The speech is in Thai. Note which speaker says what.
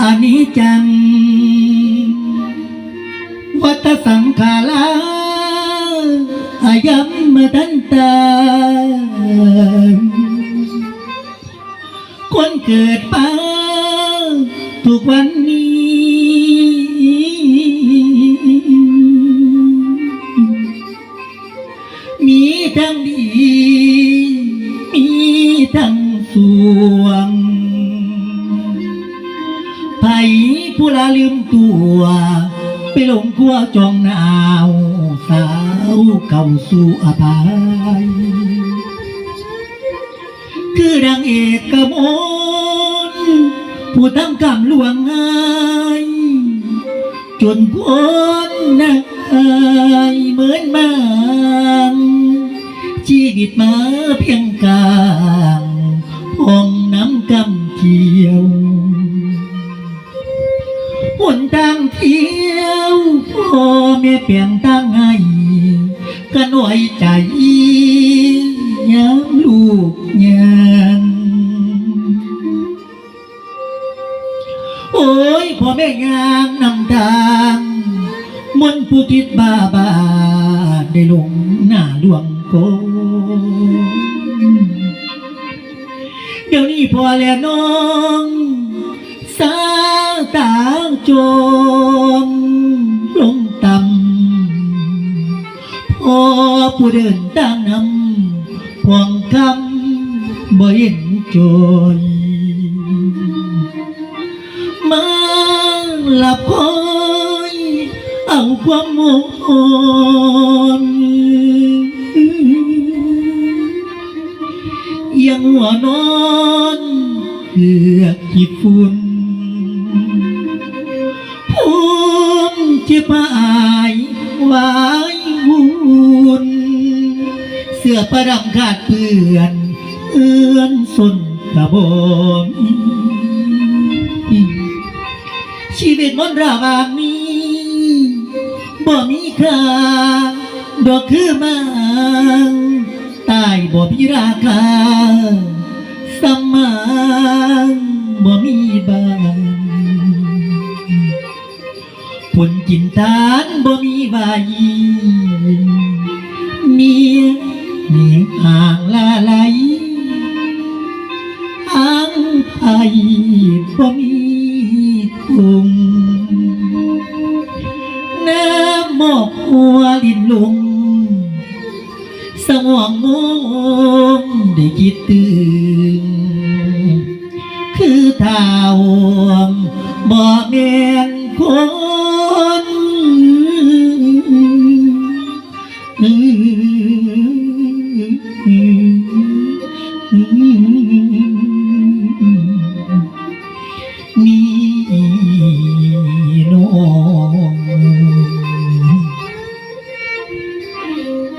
Speaker 1: อนิจจัง วัฏสังขาราอายัมมทันตาคนเกิดมาทุกวันนี้ มีทั้งดี มีทั้งสวง ไผผู้ลาลืมตัว ไปหลงกลัวจองหนาวสาวเข้าสู่อภัยคือดังเอกกมลผู้ทำกรรมลวงไงจนพ้นนายเหมือนบางชีวิตมาเพียงกลางพองน้ำกำเที่ยว หนทางเที่ยวพ่อแม่เปลี่ยนตั้งให้ก็หน่อยใจย้ำลูกยังโอ้ยพ่อแม่งามนำทางมนผู้คิดบาบาได้ลงหน้าดวงโกเดี๋ยวนี้พอแล้วน้องาวตาจมลงต่ำพอผู้เดินตามนำพวงคำบ่เห็นจอยมาหลับคอยเอาความมนยังหัวนอนเพื่อขีดฝุ่น มิเจ็บอายวายวุ่นเสื้อประดังขาดเปื่อนเอื้อนสนกระบมชีวิตมนต์ราวามีบ่มีค่าดอกคือมังตายบ่มีราคาสมาน ผลกินทานบ่มีใบเมียเมียห่างลาไหลหางไทยบ่มีคงน้ำหมอกหัวลินลงสมองงงได้คิดตื่นคือท่าวบ่แม่นคน อืม